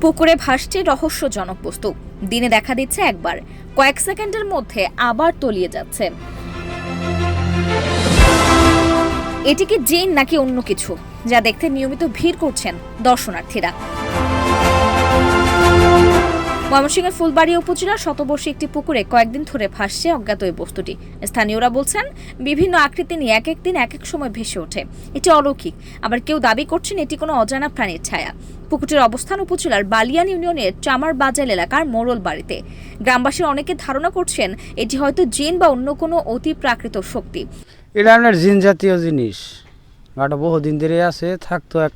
পুকুরে ভাসছে রহস্যজনক বস্তু। দিনে দেখা দিচ্ছে একবার। কয়েক সেকেন্ডের মধ্যে আবার তলিয়ে যাচ্ছে। এটি কি জিন নাকি অন্য কিছু, যা দেখতে নিয়মিত ভিড় করছেন দর্শনার্থীরা? ময়মনসিংহের ফুলবাড়ি উপজেলার শতবর্ষী একটি পুকুরে কয়েকদিন ধরে ভাসছে অজ্ঞাত এই বস্তুটি। স্থানীয়রা বলছেন, বিভিন্ন আকৃতি নিয়ে এক এক দিন এক এক সময় ভেসে ওঠে। এটি অলৌকিক। আবার কেউ দাবি করছেন এটি কোনো অজানা প্রাণীর ছায়া। পুকুরটির অবস্থান উপজেলার বালিয়ান ইউনিয়নের চামার বাজার এলাকার মোড়ল বাড়িতে। গ্রামবাসীর অনেকে ধারণা করছেন, এটি হয়তো জিন বা অন্য কোনো অতি প্রাকৃত শক্তি। এটা আপনার জিন জাতীয় জিনিস। বহুদিন ধরে আছে, থাকতো এক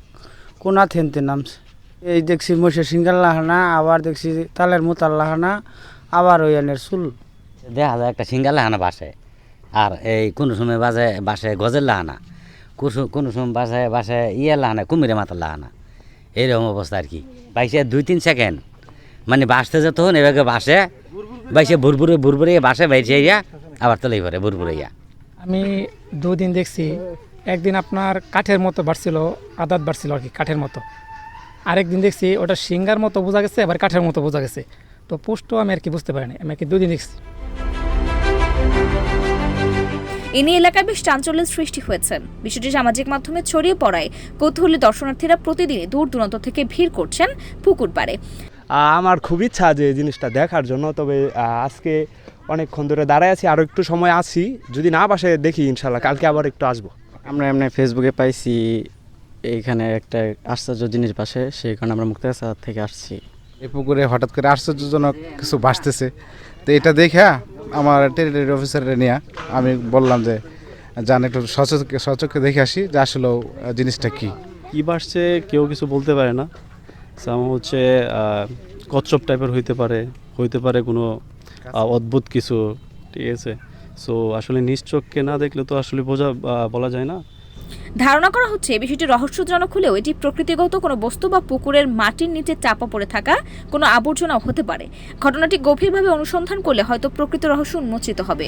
কোনা থেনতে নামছে। এই দেখছি মহিষের সিঙ্গাল লাহানা আবার দেখছি তালের মোতার লাহানা আবার ওই আনের চুল। দেখা যায় একটা সিঙ্গাল লাহানা বাসে আর এই কোনো সময় বাজে বাসে গজের লাহানা কুসু- কোনো সময় বাসে বাসে ইয়ে লাহানা কুমিরে মাথার লাহানা এইরকম অবস্থা আর কি। বাইসে দুই তিন সেকেন্ড মানে বাসতে যত হন এভাবে বাসে বাইসে ভুরভুরে ভুরভুরে বাসে বাইসে ইয়া আবার তলেই পরে ভুরভুরে ইয়া আমি দুদিন দেখছি একদিন আপনার কাঠের মতো বাড়ছিল আদাত বাড়ছিল আর কি কাঠের মতো। আরেকদিন দেখছি ওটা সিঙ্গার মতো বোঝা গেছে আবার কাঠের মতো বোঝা গেছে। তো পোস্টও আমি আর কি বুঝতে পারিনি আমি আর কি দুদিন দেখছি। এ নিয়ে এলাকায় বেশ চাঞ্চল্যের সৃষ্টি হয়েছে বিষয়টি সামাজিক মাধ্যমে ছড়িয়ে পড়ায় কৌতূহলী দর্শনার্থীরা প্রতিদিনই দূর দূরান্ত থেকে ভিড় করছেন পুকুর পাড়ে। আমার খুব ইচ্ছা যে এই জিনিসটা দেখার জন্য তবে আজকে অনেকক্ষণ ধরে দাঁড়ায় আছি আরও একটু সময় আছি। যদি না বাসে দেখি ইনশাল্লাহ কালকে আবার একটু আসব। আমরা এমনি ফেসবুকে পাইছি এইখানে একটা আশ্চর্য জিনিস বাসে সেই কারণে আমরা মুক্তাগাছা থেকে আসছি। এই পুকুরে হঠাৎ করে আশ্চর্যজনক কিছু ভাসতেছে তো এটা দেখে আমার টেরিটরি অফিসারে নিয়ে আমি বললাম যে যান একটু সচক্ষে সচক্ষে দেখে আসি যে আসলে জিনিসটা কি। কী বাসছে কেউ কিছু বলতে পারে না। সামা হচ্ছে আহ, কচ্ছপ টাইপের হইতে পারে হইতে পারে কোনো অদ্ভুত কিছু ঠিক আছে? সো আসলে নিশ্চককে না দেখলে তো আসলে বোঝা বলা যায় না। ধারণা করা হচ্ছে বিষয়টি রহস্যজনক হলেও এটি প্রকৃতিগত কোনো বস্তু বা পুকুরের মাটির নিচে চাপা পড়ে থাকা কোনো আবর্জনাও হতে পারে। ঘটনাটি গভীরভাবে অনুসন্ধান করলে হয়তো প্রকৃত রহস্য উন্মোচিত হবে।